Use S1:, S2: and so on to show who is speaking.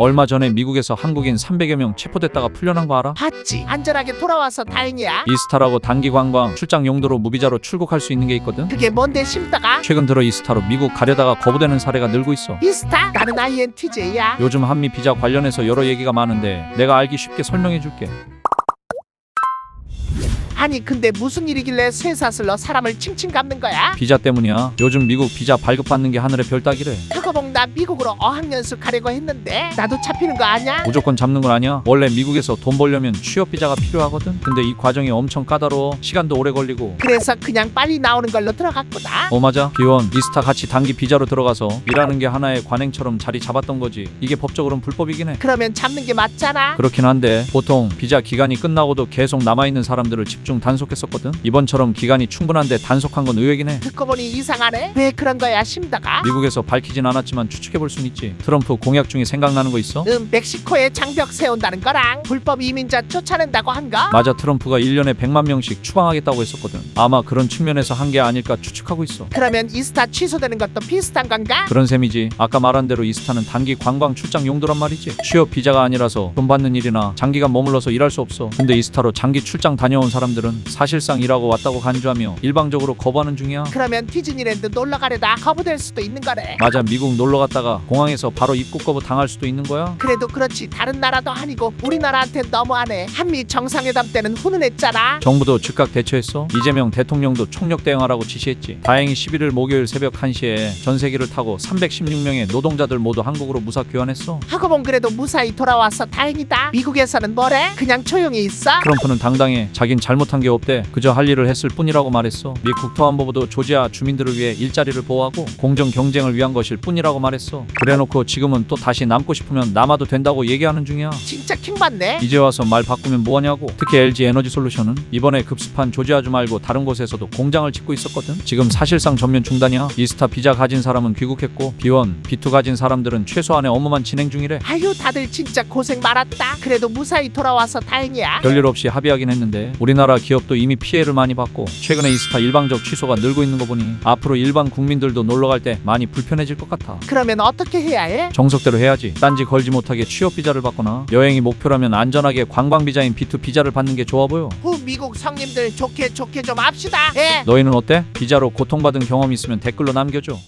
S1: 얼마 전에 미국에서 한국인 300여 명 체포됐다가 풀려난 거 알아?
S2: 봤지. 안전하게 돌아와서 다행이야.
S1: 이스타라고 단기 관광 출장 용도로 무비자로 출국할 수 있는 게 있거든.
S2: 그게 뭔데 심다가?
S1: 최근 들어 이스타로 미국 가려다가 거부되는 사례가 늘고 있어.
S2: 이스타? 나는 INTJ야.
S1: 요즘 한미 비자 관련해서 여러 얘기가 많은데 내가 알기 쉽게 설명해 줄게.
S2: 아니 근데 무슨 일이길래 쇠사슬로 사람을 칭칭 감는 거야?
S1: 비자 때문이야. 요즘 미국 비자 발급받는 게 하늘의 별 따기래.
S2: 그거 봉 나 미국으로 어학연수 가려고 했는데 나도 잡히는 거 아냐?
S1: 무조건 잡는 건 아니야. 원래 미국에서 돈 벌려면 취업 비자가 필요하거든. 근데 이 과정이 엄청 까다로워. 시간도 오래 걸리고.
S2: 그래서 그냥 빨리 나오는 걸로 들어갔구나.
S1: 어 맞아. 비원 이스타 같이 단기 비자로 들어가서 일하는 게 하나의 관행처럼 자리 잡았던 거지. 이게 법적으로는 불법이긴 해.
S2: 그러면 잡는 게 맞잖아.
S1: 그렇긴 한데 보통 비자 기간이 끝나고도 계속 남아 있는 사람들을 집중 단속했었거든. 이번처럼 기간이 충분한데 단속한 건 의외긴 해.
S2: 듣고 보니 이상하네. 왜 그런 거야 심다가?
S1: 미국에서 밝히진 않았지만 추측해볼 순 있지. 트럼프 공약 중에 생각나는 거 있어?
S2: 음 멕시코에 장벽 세운다는 거랑 불법 이민자 쫓아낸다고 한 거?
S1: 맞아 트럼프가 1년에 100만 명씩 추방하겠다고 했었거든. 아마 그런 측면에서 한 게 아닐까 추측하고 있어.
S2: 그러면 이스타 취소되는 것도 비슷한 건가?
S1: 그런 셈이지. 아까 말한 대로 이스타는 단기 관광 출장 용도란 말이지. 취업 비자가 아니라서 돈 받는 일이나 장기간 머물러서 일할 수 없어. 근데 이스타로 장기 출장 다녀온 사람들 은 사실상 일하고 왔다고 간주하며 일방적으로 거부하는 중이야.
S2: 그러면 디즈니랜드 놀러 가려다 거부될 수도 있는 거네.
S1: 맞아 미국 놀러 갔다가 공항에서 바로 입국 거부 당할 수도 있는 거야.
S2: 그래도 그렇지 다른 나라도 아니고 우리나라한테 너무하네. 한미 정상회담 때는 훈훈했잖아.
S1: 정부도 즉각 대처했어. 이재명 대통령도 총력 대응하라고 지시했지. 다행히 11일 목요일 새벽 1시에 전세기를 타고 316명의 노동자들 모두 한국으로 무사 귀환했어.
S2: 하고 본 그래도 무사히 돌아와서 다행이다. 미국에서는 뭐래? 그냥 조용히 있어?
S1: 트럼프는 당당해 자긴 잘못한 게 없대. 그저 할 일을 했을 뿐이라고 말했어. 미 국토안보부도 조지아 주민들을 위해 일자리를 보호하고 공정 경쟁을 위한 것일 뿐이라고 말했어. 그래놓고 지금은 또 다시 남고 싶으면 남아도 된다고 얘기하는 중이야.
S2: 진짜 킹받네.
S1: 이제 와서 말 바꾸면 뭐하냐고. 특히 LG 에너지 솔루션은 이번에 급습한 조지아주 말고 다른 곳에서도 공장을 짓고 있었거든. 지금 사실상 전면 중단이야. 이스타 비자 가진 사람은 귀국했고 B1, B2 가진 사람들은 최소한의 업무만 진행 중이래.
S2: 아유 다들 진짜 고생 많았다. 그래도 무사히 돌아와서 다행이야.
S1: 별일 없이 합의하긴 했는데 우리나라 기업도 이미 피해를 많이 받고 최근에 이스타 일방적 취소가 늘고 있는 거 보니 앞으로 일반 국민들도 놀러 갈 때 많이 불편해질 것 같아.
S2: 그러면 어떻게 해야 해?
S1: 정석대로 해야지. 딴지 걸지 못하게 취업 비자를 받거나 여행이 목표라면 안전하게 관광 비자인 B2 비자를 받는 게 좋아 보여.
S2: 후 미국 성님들 좋게 좋게 좀 합시다. 예.
S1: 너희는 어때? 비자로 고통받은 경험 있으면 댓글로 남겨줘.